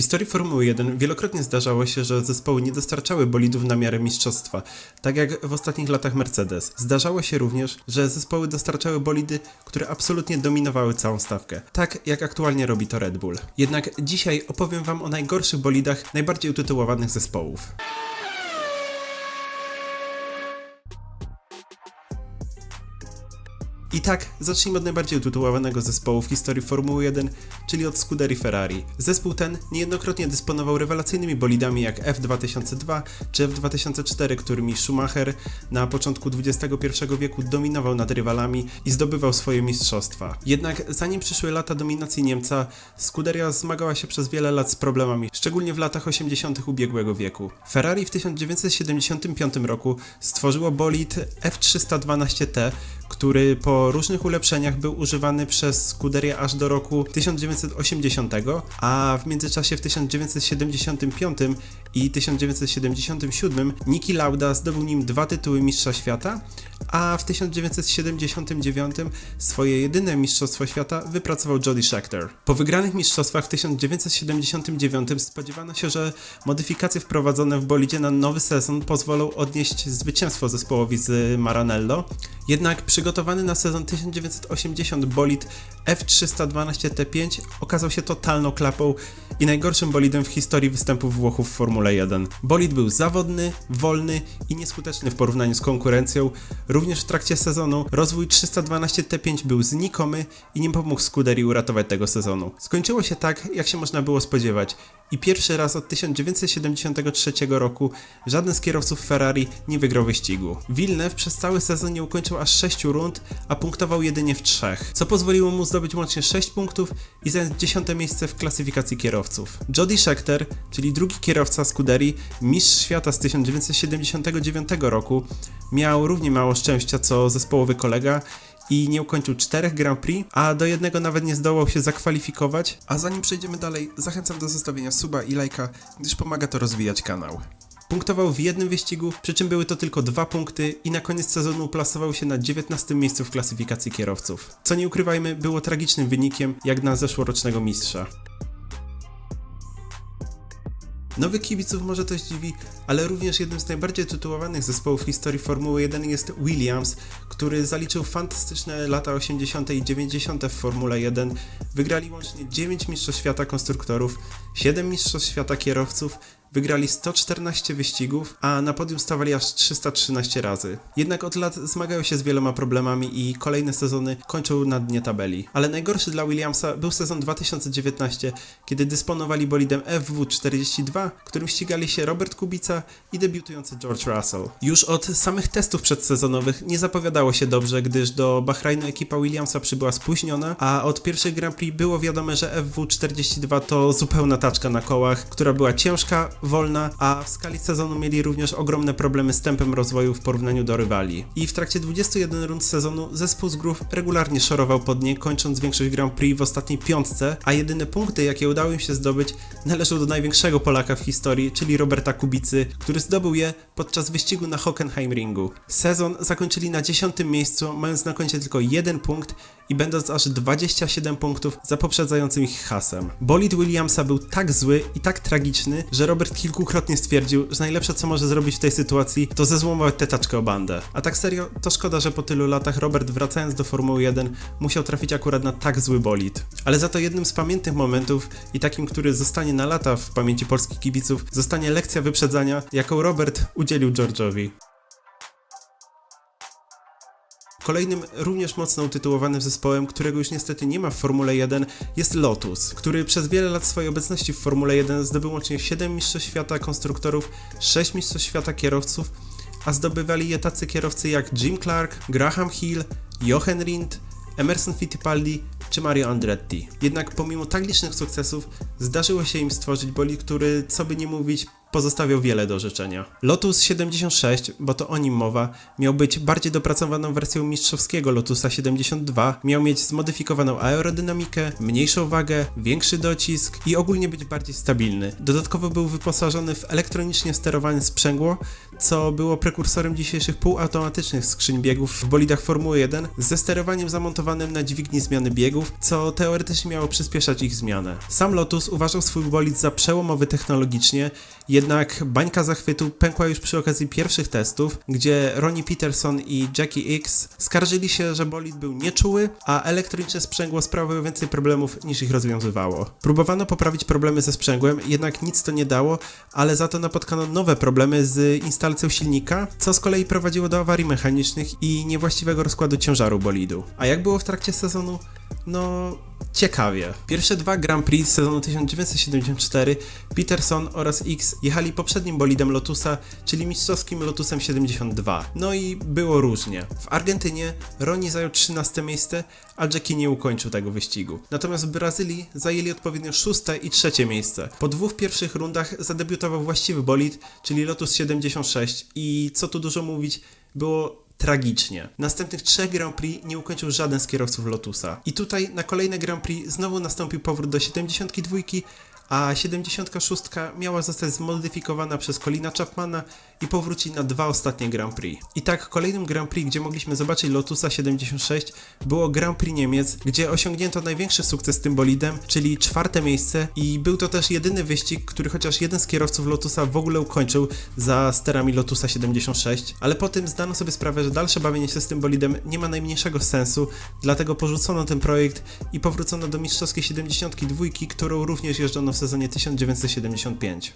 historii Formuły 1 wielokrotnie zdarzało się, że zespoły nie dostarczały bolidów na miarę mistrzostwa, tak jak w ostatnich latach Mercedes. Zdarzało się również, że zespoły dostarczały bolidy, które absolutnie dominowały całą stawkę, tak jak aktualnie robi to Red Bull. Jednak dzisiaj opowiem Wam o najgorszych bolidach najbardziej utytułowanych zespołów. I tak, zacznijmy od najbardziej utytułowanego zespołu w historii Formuły 1, czyli od Scuderii Ferrari. Zespół ten niejednokrotnie dysponował rewelacyjnymi bolidami jak F2002 czy F2004, którymi Schumacher na początku XXI wieku dominował nad rywalami i zdobywał swoje mistrzostwa. Jednak zanim przyszły lata dominacji Niemca, Scuderia zmagała się przez wiele lat z problemami, szczególnie w latach 80. ubiegłego wieku. Ferrari w 1975 roku stworzyło bolid F312T, który po różnych ulepszeniach był używany przez Scuderię aż do roku 1980, a w międzyczasie w 1975 i 1977 Niki Lauda zdobył nim dwa tytuły Mistrza Świata, a w 1979 swoje jedyne Mistrzostwo Świata wypracował Jody Scheckter. Po wygranych mistrzostwach w 1979 spodziewano się, że modyfikacje wprowadzone w bolidzie na nowy sezon pozwolą odnieść zwycięstwo zespołowi z Maranello, jednak przygotowany na sezon 1980 bolid F312T5 okazał się totalną klapą i najgorszym bolidem w historii występów Włochów w Formule 1. Bolid był zawodny, wolny i nieskuteczny w porównaniu z konkurencją. Również w trakcie sezonu rozwój 312T5 był znikomy i nie pomógł Scuderii uratować tego sezonu. Skończyło się tak, jak się można było spodziewać i pierwszy raz od 1973 roku żaden z kierowców Ferrari nie wygrał wyścigu. Villeneuve przez cały sezon nie ukończył aż 6 rund, a punktował jedynie w 3, co pozwoliło mu zdobyć łącznie 6 punktów i zająć 10 miejsce w klasyfikacji kierowców. Jody Scheckter, czyli drugi kierowca Scuderii, mistrz świata z 1979 roku, miał równie mało szczęścia co zespołowy kolega i nie ukończył czterech Grand Prix, a do jednego nawet nie zdołał się zakwalifikować. A zanim przejdziemy dalej, zachęcam do zostawienia suba i lajka, gdyż pomaga to rozwijać kanał. Punktował w jednym wyścigu, przy czym były to tylko dwa punkty i na koniec sezonu plasował się na 19 miejscu w klasyfikacji kierowców. Co nie ukrywajmy, było tragicznym wynikiem jak na zeszłorocznego mistrza. Nowych kibiców może to dziwi, ale również jednym z najbardziej tytułowanych zespołów w historii Formuły 1 jest Williams, który zaliczył fantastyczne lata 80. i 90. w Formule 1. Wygrali łącznie 9 Mistrzostw Świata konstruktorów, 7 Mistrzostw Świata kierowców, wygrali 114 wyścigów, a na podium stawali aż 313 razy. Jednak od lat zmagają się z wieloma problemami i kolejne sezony kończą na dnie tabeli. Ale najgorszy dla Williamsa był sezon 2019, kiedy dysponowali bolidem FW42, którym ścigali się Robert Kubica i debiutujący George Russell. Już od samych testów przedsezonowych nie zapowiadało się dobrze, gdyż do Bahrainu ekipa Williamsa przybyła spóźniona, a od pierwszych Grand Prix było wiadome, że FW42 to zupełna taczka na kołach, która była ciężka, wolna, a w skali sezonu mieli również ogromne problemy z tempem rozwoju w porównaniu do rywali. I w trakcie 21 rund sezonu zespół z Groove regularnie szorował pod nie, kończąc większość Grand Prix w ostatniej piątce, a jedyne punkty, jakie udało im się zdobyć, należą do największego Polaka w historii, czyli Roberta Kubicy, który zdobył je podczas wyścigu na Hockenheimringu. Sezon zakończyli na 10 miejscu, mając na koncie tylko jeden punkt i będąc aż 27 punktów za poprzedzającym ich hasem. Bolid Williamsa był tak zły i tak tragiczny, że Robert kilkukrotnie stwierdził, że najlepsze co może zrobić w tej sytuacji to zezłomować tę taczkę o bandę. A tak serio, to szkoda, że po tylu latach Robert wracając do Formuły 1 musiał trafić akurat na tak zły bolid. Ale za to jednym z pamiętnych momentów i takim, który zostanie na lata w pamięci polskich kibiców, zostanie lekcja wyprzedzania, jaką Robert udzielił George'owi. Kolejnym również mocno utytułowanym zespołem, którego już niestety nie ma w Formule 1 jest Lotus, który przez wiele lat swojej obecności w Formule 1 zdobył łącznie 7 mistrzostw świata konstruktorów, 6 mistrzostw świata kierowców, a zdobywali je tacy kierowcy jak Jim Clark, Graham Hill, Jochen Rindt, Emerson Fittipaldi czy Mario Andretti. Jednak pomimo tak licznych sukcesów zdarzyło się im stworzyć bolid, który, co by nie mówić, pozostawiał wiele do życzenia. Lotus 76, bo to o nim mowa, miał być bardziej dopracowaną wersją mistrzowskiego Lotusa 72, miał mieć zmodyfikowaną aerodynamikę, mniejszą wagę, większy docisk i ogólnie być bardziej stabilny. Dodatkowo był wyposażony w elektronicznie sterowane sprzęgło, co było prekursorem dzisiejszych półautomatycznych skrzyń biegów w bolidach Formuły 1 ze sterowaniem zamontowanym na dźwigni zmiany biegów, co teoretycznie miało przyspieszać ich zmianę. Sam Lotus uważał swój bolid za przełomowy technologicznie, jednak bańka zachwytu pękła już przy okazji pierwszych testów, gdzie Ronnie Peterson i Jackie X skarżyli się, że bolid był nieczuły, a elektroniczne sprzęgło sprawiało więcej problemów niż ich rozwiązywało. Próbowano poprawić problemy ze sprzęgłem, jednak nic to nie dało, ale za to napotkano nowe problemy z instalacją silnika, co z kolei prowadziło do awarii mechanicznych i niewłaściwego rozkładu ciężaru bolidu. A jak było w trakcie sezonu? No, ciekawie. Pierwsze dwa Grand Prix z sezonu 1974 Peterson oraz X jechali poprzednim bolidem Lotusa, czyli mistrzowskim Lotusem 72. No i było różnie. W Argentynie Ronnie zajął 13 miejsce, a Jackie nie ukończył tego wyścigu. Natomiast w Brazylii zajęli odpowiednio szóste i trzecie miejsce. Po dwóch pierwszych rundach zadebiutował właściwy bolid, czyli Lotus 76 i co tu dużo mówić, było tragicznie. Następnych trzech Grand Prix nie ukończył żaden z kierowców Lotusa. I tutaj na kolejne Grand Prix znowu nastąpił powrót do 72, a 76 miała zostać zmodyfikowana przez Colina Chapmana i powrócić na dwa ostatnie Grand Prix. I tak kolejnym Grand Prix, gdzie mogliśmy zobaczyć Lotusa 76 było Grand Prix Niemiec, gdzie osiągnięto największy sukces tym bolidem, czyli czwarte miejsce i był to też jedyny wyścig, który chociaż jeden z kierowców Lotusa w ogóle ukończył za sterami Lotusa 76, ale po tym zdano sobie sprawę, że dalsze bawienie się z tym bolidem nie ma najmniejszego sensu, dlatego porzucono ten projekt i powrócono do mistrzowskiej 72, którą również jeżdżono w sezonie 1975.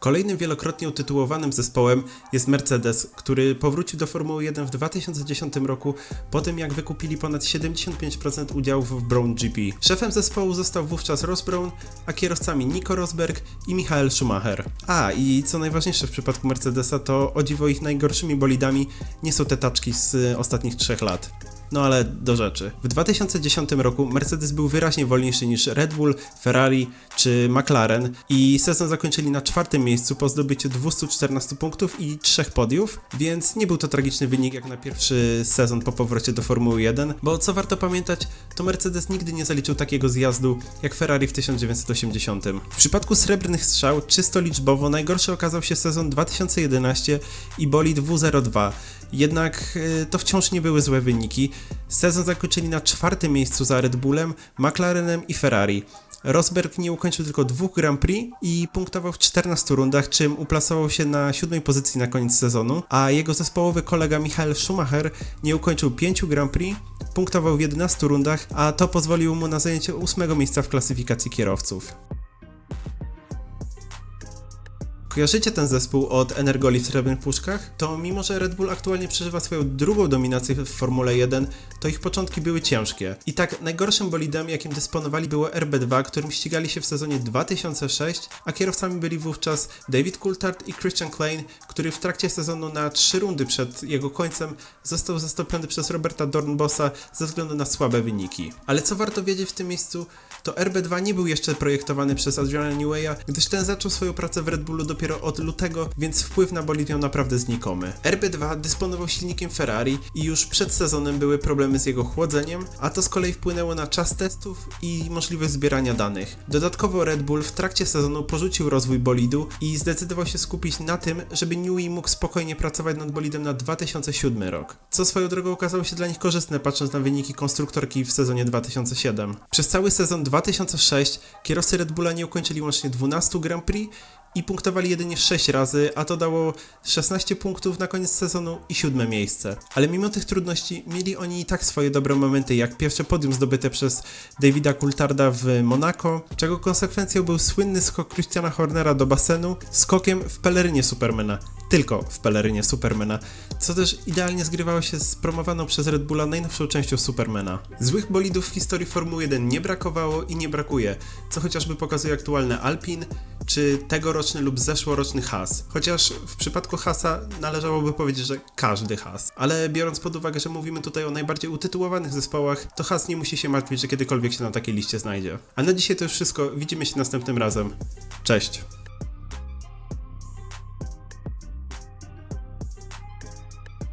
Kolejnym wielokrotnie utytułowanym zespołem jest Mercedes, który powrócił do Formuły 1 w 2010 roku po tym jak wykupili ponad 75% udziałów w Brown GP. Szefem zespołu został wówczas Ross Brown, a kierowcami Nico Rosberg i Michael Schumacher. A i co najważniejsze w przypadku Mercedesa to o dziwo ich najgorszymi bolidami nie są te taczki z ostatnich trzech lat. No ale do rzeczy. W 2010 roku Mercedes był wyraźnie wolniejszy niż Red Bull, Ferrari czy McLaren i sezon zakończyli na czwartym miejscu po zdobyciu 214 punktów i trzech podiów, więc nie był to tragiczny wynik jak na pierwszy sezon po powrocie do Formuły 1, bo co warto pamiętać, to Mercedes nigdy nie zaliczył takiego zjazdu jak Ferrari w 1980. W przypadku srebrnych strzał czysto liczbowo najgorszy okazał się sezon 2011 i bolid W02, jednak y, to wciąż nie były złe wyniki. Sezon zakończyli na czwartym miejscu za Red Bullem, McLarenem i Ferrari. Rosberg nie ukończył tylko dwóch Grand Prix i punktował w 14 rundach, czym uplasował się na siódmej pozycji na koniec sezonu, a jego zespołowy kolega Michael Schumacher nie ukończył 5 Grand Prix, punktował w 11 rundach, a to pozwoliło mu na zajęcie ósmego miejsca w klasyfikacji kierowców. Kojarzycie ten zespół od Energoli w Srebrnych Puszkach? To mimo, że Red Bull aktualnie przeżywa swoją drugą dominację w Formule 1, to ich początki były ciężkie. I tak najgorszym bolidem, jakim dysponowali było RB2, którym ścigali się w sezonie 2006, a kierowcami byli wówczas David Coulthard i Christian Klein, który w trakcie sezonu na trzy rundy przed jego końcem został zastąpiony przez Roberta Dornbossa ze względu na słabe wyniki. Ale co warto wiedzieć w tym miejscu, to RB2 nie był jeszcze projektowany przez Adriana Newey'a, gdyż ten zaczął swoją pracę w Red Bullu dopiero od lutego, więc wpływ na bolid miał naprawdę znikomy. RB2 dysponował silnikiem Ferrari i już przed sezonem były problemy z jego chłodzeniem, a to z kolei wpłynęło na czas testów i możliwość zbierania danych. Dodatkowo Red Bull w trakcie sezonu porzucił rozwój bolidu i zdecydował się skupić na tym, żeby Newey mógł spokojnie pracować nad bolidem na 2007 rok. Co swoją drogą okazało się dla nich korzystne patrząc na wyniki konstruktorki w sezonie 2007. Przez cały sezon 2006 kierowcy Red Bulla nie ukończyli łącznie 12 Grand Prix i punktowali jedynie 6 razy, a to dało 16 punktów na koniec sezonu i siódme miejsce. Ale mimo tych trudności mieli oni i tak swoje dobre momenty, jak pierwsze podium zdobyte przez Davida Coultharda w Monaco, czego konsekwencją był słynny skok Christiana Hornera do basenu skokiem w pelerynie Supermana. Tylko w pelerynie Supermana, co też idealnie zgrywało się z promowaną przez Red Bulla najnowszą częścią Supermana. Złych bolidów w historii Formuły 1 nie brakowało i nie brakuje, co chociażby pokazuje aktualne Alpine, czy tegoroczny lub zeszłoroczny has. Chociaż w przypadku hasa należałoby powiedzieć, że każdy has. Ale biorąc pod uwagę, że mówimy tutaj o najbardziej utytułowanych zespołach, to has nie musi się martwić, że kiedykolwiek się na takiej liście znajdzie. A na dzisiaj to już wszystko. Widzimy się następnym razem. Cześć!